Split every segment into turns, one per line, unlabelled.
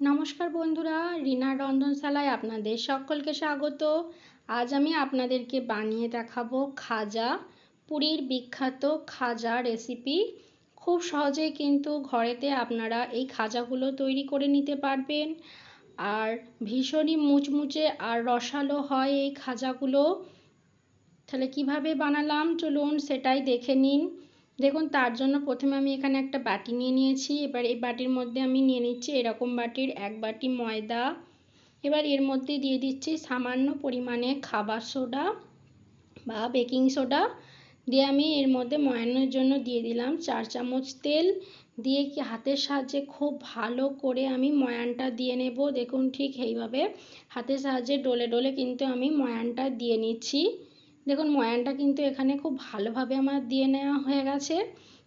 নমস্কার বন্ধুরা, রিনার রন্ধনশালায় আপনাদের সকলকে স্বাগত। আজ আমি আপনাদেরকে বানিয়ে দেখাবো খাজা, পুরীর বিখ্যাত খাজা রেসিপি খুব সহজেই কিন্তু ঘরেতে আপনারা এই খাজাগুলো তৈরি করে নিতে পারবেন। আর ভীষণই মুচমুচে আর রসালো হয় এই খাজাগুলো। তাহলে কীভাবে বানালাম? চলুন সেটাই দেখে নিন। দেখুন, তার জন্য প্রথমে আমি এখানে একটা বাটি নিয়ে নিয়েছি। এবার এই বাটির মধ্যে আমি নিয়ে নিচ্ছি এরকম বাটির এক বাটি ময়দা। এবার এর মধ্যে দিয়ে দিচ্ছি সামান্য পরিমাণে খাবার সোডা বা বেকিং সোডা। দিয়ে আমি এর মধ্যে ময়ানোর জন্য দিয়ে দিলাম চার চামচ তেল। দিয়ে কি হাতের সাহায্যে খুব ভালো করে আমি ময়ানটা দিয়ে নেব। দেখুন ঠিক এইভাবে হাতের সাহায্যে ডলে ডলে কিন্তু আমি ময়ানটা দিয়ে নিচ্ছি। দেখুন, ময়ানটা কিন্তু এখানে খুব ভালোভাবে আমার দিয়ে নেওয়া হয়ে গেছে।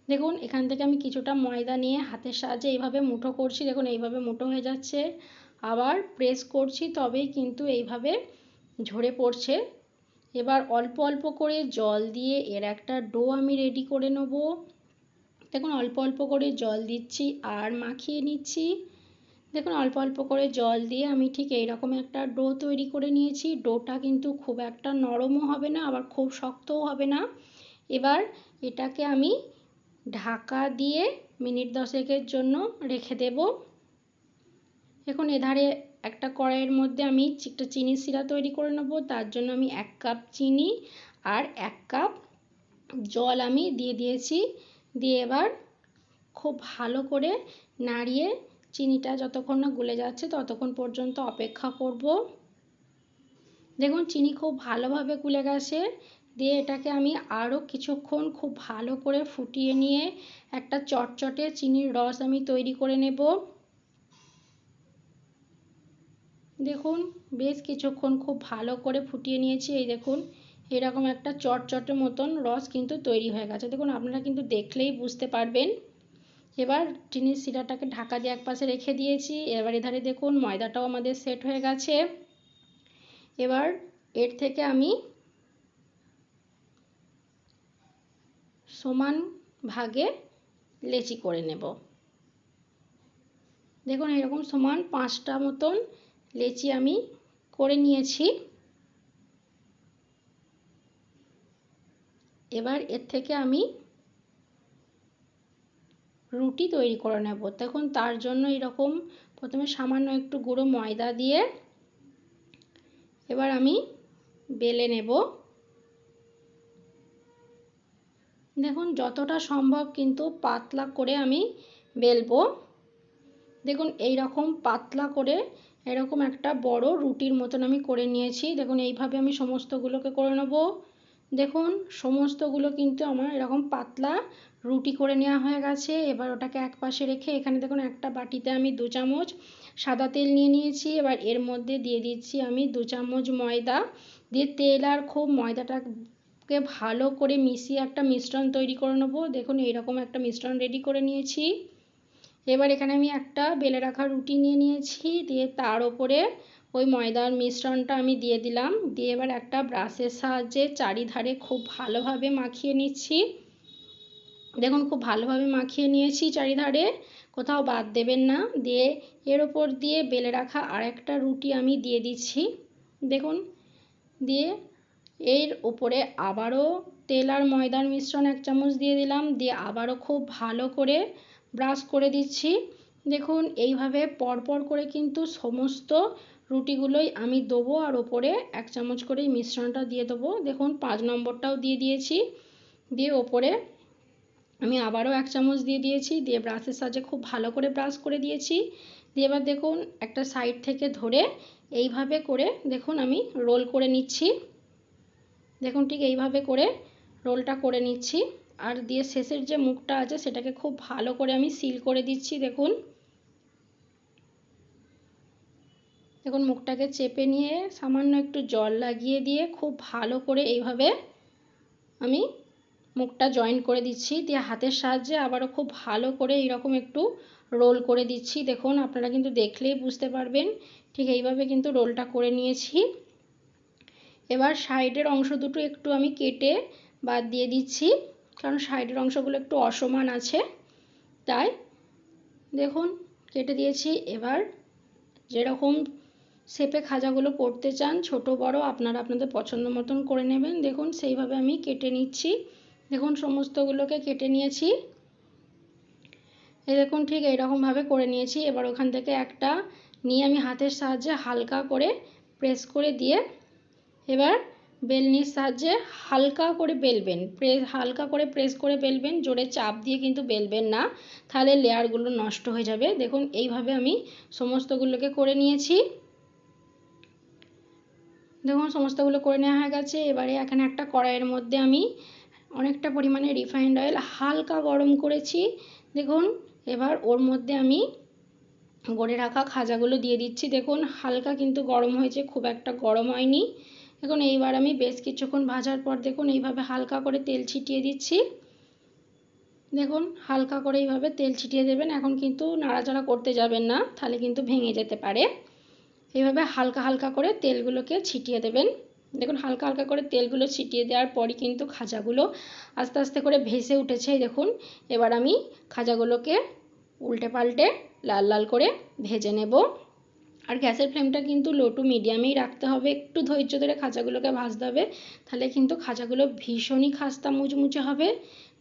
দেখুন, এখান থেকে আমি কিছুটা ময়দা নিয়ে হাতের সাহায্যে এইভাবে মুঠো করছি। দেখুন, এইভাবে মুঠো হয়ে যাচ্ছে। আবার প্রেস করছি, তবেই কিন্তু এইভাবে ঝরে পড়ছে। এবার অল্প অল্প করে জল দিয়ে এর একটা ডো আমি রেডি করে নেব। দেখুন, অল্প অল্প করে জল দিচ্ছি আর মাখিয়ে নিচ্ছি। দেখুন, অল্প অল্প করে জল দিয়ে আমি ঠিক এইরকম একটা ডো তৈরি করে নিয়েছি। ডোটা কিন্তু খুব একটা নরমও হবে না, আবার খুব শক্তও হবে না। এবার এটাকে আমি ঢাকা দিয়ে মিনিট দশেকের জন্য রেখে দেব। এখন এধারে একটা কড়াইয়ের মধ্যে আমি একটা চিনি শিরা তৈরি করে নেব। তার জন্য আমি এক কাপ চিনি আর এক কাপ জল আমি দিয়ে দিয়েছি। দিয়ে এবার খুব ভালো করে নাড়িয়ে চিনিটা যতক্ষণ না গলে যাচ্ছে ততক্ষণ পর্যন্ত অপেক্ষা করব। দেখুন, চিনি খুব ভালোভাবে গুলে গেছে। দিয়ে এটাকে আমি আরও কিছুক্ষণ খুব ভালো করে ফুটিয়ে নিয়ে একটা চটচটে চিনির রস আমি তৈরি করে নেব। দেখুন, বেশ কিছুক্ষণ খুব ভালো করে ফুটিয়ে নিয়েছি। এই দেখুন, এরকম একটা চটচটে মতন রস কিন্তু তৈরি হয়ে গেছে। দেখুন, আপনারা কিন্তু দেখলেই বুঝতে পারবেন। এবার চিনির শিরাটাকে ঢাকা দিয়ে এক পাশে রেখে দিয়েছি, এবার এধারে দেখুন ময়দাটাও আমাদের সেট হয়ে গেছে। এবার এর থেকে আমি সমান ভাগে লেচি করে নেব। দেখুন এরকম সমান পাঁচটা মতন লেচি আমি করে নিয়েছি। এবার এর থেকে আমি রুটি তৈরি করে নেব। তখন তার জন্য এরকম প্রথমে সামান্য একটু গুঁড়ো ময়দা দিয়ে এবার আমি বেলে নেব। দেখুন, যতটা সম্ভব কিন্তু পাতলা করে আমি বেলবো। দেখুন এই রকম পাতলা করে এরকম একটা বড় রুটির মতন আমি করে নিয়েছি। দেখুন, এইভাবে আমি সমস্তগুলোকে করে নেব। দেখুন, সমস্তগুলো কিন্তু আমার এরকম পাতলা রুটি করে নেওয়া হয়ে গেছে। এবার ওটাকে এক পাশে রেখে এখানে দেখুন একটা বাটিতে আমি দু চামচ সাদা তেল নিয়ে নিয়েছি। এবার এর মধ্যে দিয়ে দিচ্ছি আমি দু চামচ ময়দা। দিয়ে তেল আর খুব ময়দাটাকে ভালো করে মিশিয়ে একটা মিশ্রণ তৈরি করে নেব। দেখুন এইরকম একটা মিশ্রণ রেডি করে নিয়েছি। এবার এখানে আমি একটা বেলে রাখা রুটি নিয়ে নিয়েছি। দিয়ে তার ওপরে ওই ময়দার মিশ্রণটা আমি দিয়ে দিলাম। দিয়ে এবার একটা ব্রাশের সাহায্যে চারিধারে খুব ভালোভাবে মাখিয়ে নিচ্ছি। দেখুন, খুব ভালোভাবে মাখিয়ে নিয়েছি চারিধারে। কোথাও বাদ দেবেন না। দিয়ে এর ওপর দিয়ে বেলে রাখা আরেকটা রুটি আমি দিয়ে দিচ্ছি। দেখুন, দিয়ে এর উপরে আবারও তেল আর ময়দার মিশ্রণ এক চামচ দিয়ে দিলাম। দিয়ে আবারও খুব ভালো করে ব্রাশ করে দিচ্ছি। দেখুন, এইভাবে পরপর করে কিন্তু সমস্ত রুটিগুলোই আমি দেবো আর ওপরে এক চামচ করে মিশ্রণটা দিয়ে দেবো। দেখুন, পাঁচ নম্বরটাও দিয়ে দিয়েছি। দিয়ে ওপরে আমি আবারও এক চামচ দিয়ে দিয়েছি, দিয়ে ব্রাশের সাহায্যে খুব ভালো করে ব্রাশ করে দিয়েছি। দিয়ে এবার দেখুন একটা সাইড থেকে ধরে এইভাবে করে দেখুন আমি রোল করে নিচ্ছি। দেখুন ঠিক এইভাবে করে রোলটা করে নিচ্ছি। আর দিয়ে শেষের যে মুখটা আছে সেটাকে খুব ভালো করে আমি সিল করে দিচ্ছি, দেখুন। দেখুন মুখটাকে চেপে নিয়ে সামান্য একটু জল লাগিয়ে দিয়ে খুব ভালো করে এইভাবে আমি মুখটা জয়েন করে দিচ্ছি। দিয়ে হাতের সাহায্যে আবারও খুব ভালো করে এইরকম একটু রোল করে দিচ্ছি। দেখুন, আপনারা কিন্তু দেখলেই বুঝতে পারবেন। ঠিক এইভাবে কিন্তু রোলটা করে নিয়েছি। এবার সাইডের অংশ দুটো একটু আমি কেটে বাদ দিয়ে দিচ্ছি, কারণ সাইডের অংশগুলো একটু অসমান আছে। তাই দেখুন, কেটে দিয়েছি। এবার যেরকম শেপে খাজাগুলো করতে চান, ছোট বড়, আপনারা আপনাদের পছন্দ মতন করে নেবেন। দেখুন, সেইভাবে আমি কেটে নিচ্ছি। দেখুন, সমস্তগুলোকে কেটে নিয়েছি। দেখুন, ঠিক এইরকমভাবে করে নিয়েছি। এবার ওখান থেকে একটা নিয়ে আমি হাতের সাহায্যে হালকা করে প্রেস করে দিয়ে এবার বেলনির সাহায্যে হালকা করে বেলবেন। প্রেস হালকা করে প্রেস করে বেলবেন, জোরে চাপ দিয়ে কিন্তু বেলবেন না। তাহলে লেয়ারগুলো নষ্ট হয়ে যাবে। দেখুন, এইভাবে আমি সমস্তগুলোকে করে নিয়েছি। দেখুন, সমস্তগুলো করে নেওয়া হয়ে গেছে। এবারে এখানে একটা কড়াইয়ের মধ্যে আমি অনেকটা পরিমাণে রিফাইন্ড অয়েল হালকা গরম করেছি। দেখুন, এবার ওর মধ্যে আমি গড়ে রাখা খাজাগুলো দিয়ে দিচ্ছি। দেখুন, হালকা কিন্তু গরম হয়েছে, খুব একটা গরম হয়নি। দেখুন, এইবার আমি বেশ কিছুক্ষণ ভাজার পর দেখুন, এইভাবে হালকা করে তেল ছিটিয়ে দিচ্ছি। দেখুন, হালকা করে এইভাবে তেল ছিটিয়ে দেবেন, এখন কিন্তু নাড়াচাড়া করতে যাবেন না, তাহলে কিন্তু ভেঙে যেতে পারে। এইভাবে হালকা হালকা করে তেলগুলোকে ছিটিয়ে দেবেন। দেখুন, হালকা হালকা করে তেলগুলো ছিটিয়ে দেওয়ার পরই কিন্তু খাজাগুলো আস্তে আস্তে করে ভেসে উঠেছে দেখুন। এবার আমি খাজাগুলোকে উল্টে পাল্টে লাল লাল করে ভেজে নেব। আর গ্যাসের ফ্লেমটা কিন্তু লো টু মিডিয়ামেই রাখতে হবে। একটু ধৈর্য ধরে খাঁচাগুলোকে ভাজতে হবে, তাহলে কিন্তু খাঁচাগুলো ভীষণই খাস্তা মুচমুচে হবে।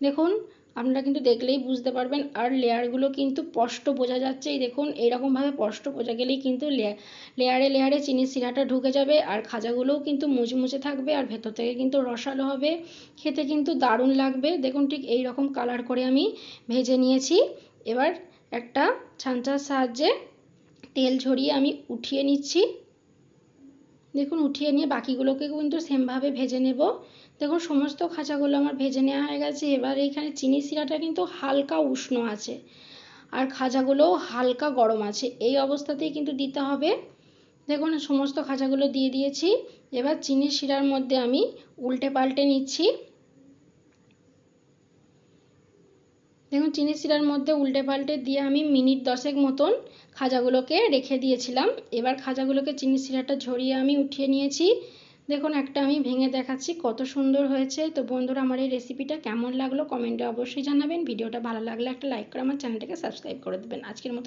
দেখুন আপনারা কিন্তু দেখলেই বুঝতে পারবেন। আর লেয়ারগুলো কিন্তু স্পষ্ট বোঝা যাচ্ছে। এই দেখুন এইরকমভাবে স্পষ্ট বোঝা গেলেই কিন্তু লেয়ারে লেয়ারে চিনির শিরাটা ঢুকে যাবে। আর খাজাগুলোও কিন্তু মুচমুচে থাকবে আর ভেতর থেকে কিন্তু রসালো হবে। খেতে কিন্তু দারুণ লাগবে। দেখুন, ঠিক এই রকম কালার করে আমি ভেজে নিয়েছি। এবার একটা ছাঁচার সাহায্যে তেল ঝরিয়ে আমি উঠিয়ে নিচ্ছি। দেখুন, উঠিয়ে নিয়ে বাকিগুলোকে কিন্তু সেমভাবে ভেজে নেব। দেখুন সমস্ত খাঁচাগুলো আমার ভেজে নেওয়া হয়ে গেছে। এবার এইখানে চিনি শিরাটা কিন্তু হালকা উষ্ণ আছে আর খাজাগুলোও হালকা গরম আছে। এই অবস্থাতেই কিন্তু দিতে হবে। দেখুন, সমস্ত খাঁচাগুলো দিয়ে দিয়েছি। এবার চিনির শিরার মধ্যে আমি উল্টে পাল্টে নিচ্ছি। দেখুন চিনি শিরার মধ্যে উল্টে পাল্টে দিয়ে আমি মিনিট দশেক মতন খাজাগুলোকে রেখে দিয়েছিলাম। এবার খাজাগুলোকে চিনি শিরাটা ঝরিয়ে আমি উঠিয়ে নিয়েছি। দেখুন, একটা আমি ভেঙে দেখাচ্ছি, কত সুন্দর হয়েছে। তো বন্ধুরা, আমার এই রেসিপিটা কেমন লাগল? কমেন্টে অবশ্যই জানাবেন। ভিডিওটা ভালো লাগলে একটা লাইক করে আমার চ্যানেলটাকে সাবস্ক্রাইব করে দেবেন। আজকের মতো